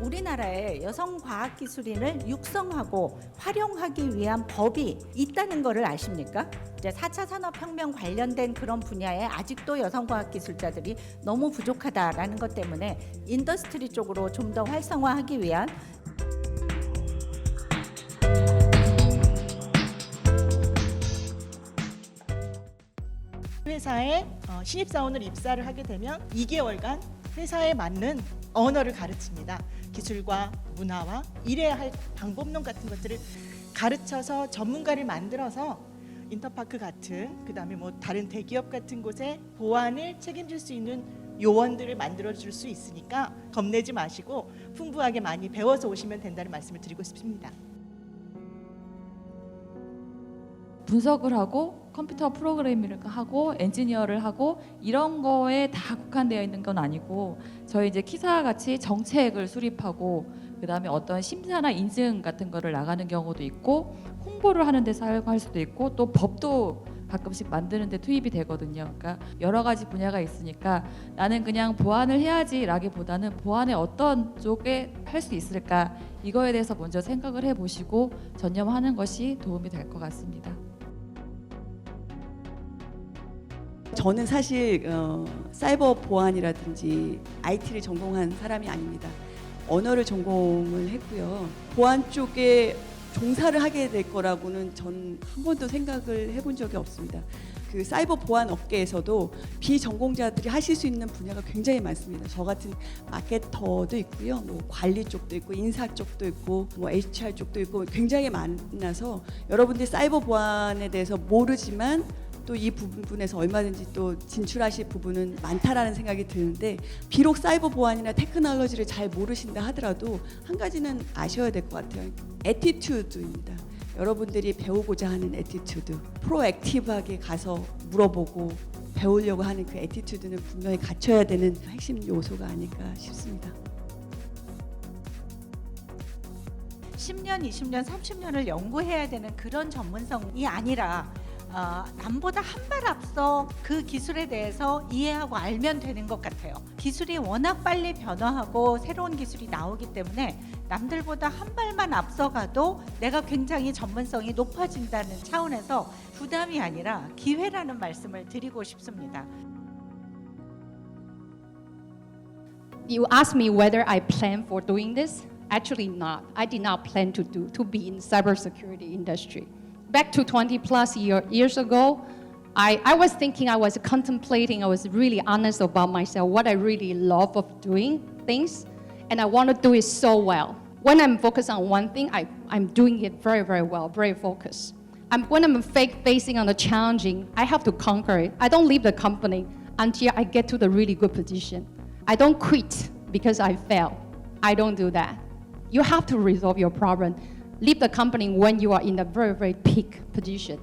우리나라에 여성 과학 기술인을 육성하고 활용하기 위한 법이 있다는 것을 아십니까? 이제 4차 산업혁명 관련된 그런 분야에 아직도 여성 과학 기술자들이 너무 부족하다라는 것 때문에 인더스트리 쪽으로 좀 더 활성화하기 위한 회사에 어, 신입사원을 입사를 하게 되면 2개월간 회사에 맞는 언어를 가르칩니다. 기술과 문화와 일해야 할 방법론 같은 것들을 가르쳐서 전문가를 만들어서 인터파크 같은 그다음에 뭐 다른 대기업 같은 곳에 보안을 책임질 수 있는 요원들을 만들어 줄 수 있으니까 겁내지 마시고 풍부하게 많이 배워서 오시면 된다는 말씀을 드리고 싶습니다. 분석을 하고 컴퓨터 프로그래밍을 하고 엔지니어를 하고 이런 거에 다 국한되어 있는 건 아니고 저희 이제 키사 같이 정책을 수립하고 그다음에 어떤 심사나 인증 같은 거를 나가는 경우도 있고 홍보를 하는 데 사용할 수도 있고 또 법도 가끔씩 만드는 데 투입이 되거든요. 그러니까 여러 가지 분야가 있으니까 나는 그냥 보안을 해야지라기보다는 보안의 어떤 쪽에 할 수 있을까 이거에 대해서 먼저 생각을 해 보시고 전념하는 것이 도움이 될 것 같습니다. 저는 사실 어, 사이버 보안이라든지 IT를 전공한 사람이 아닙니다. 언어를 전공을 했고요. 보안 쪽에 종사를 하게 될 거라고는 전 한 번도 생각을 해본 적이 없습니다. 그 사이버 보안 업계에서도 비전공자들이 하실 수 있는 분야가 굉장히 많습니다. 저 같은 마케터도 있고요, 뭐 관리 쪽도 있고 인사 쪽도 있고 뭐 HR 쪽도 있고 굉장히 많아서 여러분들이 사이버 보안에 대해서 모르지만 또 이 부분에서 얼마든지 또 진출하실 부분은 많다라는 생각이 드는데 비록 사이버 보안이나 테크놀로지를 잘 모르신다 하더라도 한 가지는 아셔야 될 것 같아요. 에티튜드입니다. 여러분들이 배우고자 하는 에티튜드, 프로액티브하게 가서 물어보고 배우려고 하는 그 에티튜드는 분명히 갖춰야 되는 핵심 요소가 아닐까 싶습니다. 10년, 20년, 30년을 연구해야 되는 그런 전문성이 아니라 어, 남보다 한 발 앞서 그 기술에 대해서 이해하고 알면 되는 것 같아요. 기술이 워낙 빨리 변화하고 새로운 기술이 나오기 때문에 남들보다 한 발만 앞서가도 내가 굉장히 전문성이 높아진다는 차원에서 부담이 아니라 기회라는 말씀을 드리고 싶습니다. You asked me whether I plan for doing this. Actually, not. I did not plan to do to be in cybersecurity industry. Back to 20 plus year, years ago, I, I was thinking, I was contemplating, I was really honest about myself, what I really love of doing things, and I want to do it so well. When I'm focused on one thing, I, I'm doing it very, very well, very focused. I'm, when I'm fake facing on the challenging, I have to conquer it. I don't leave the company until I get to the really good position. I don't quit because I fail. I don't do that. You have to resolve your problem. Leave the company when you are in a very, very peak position.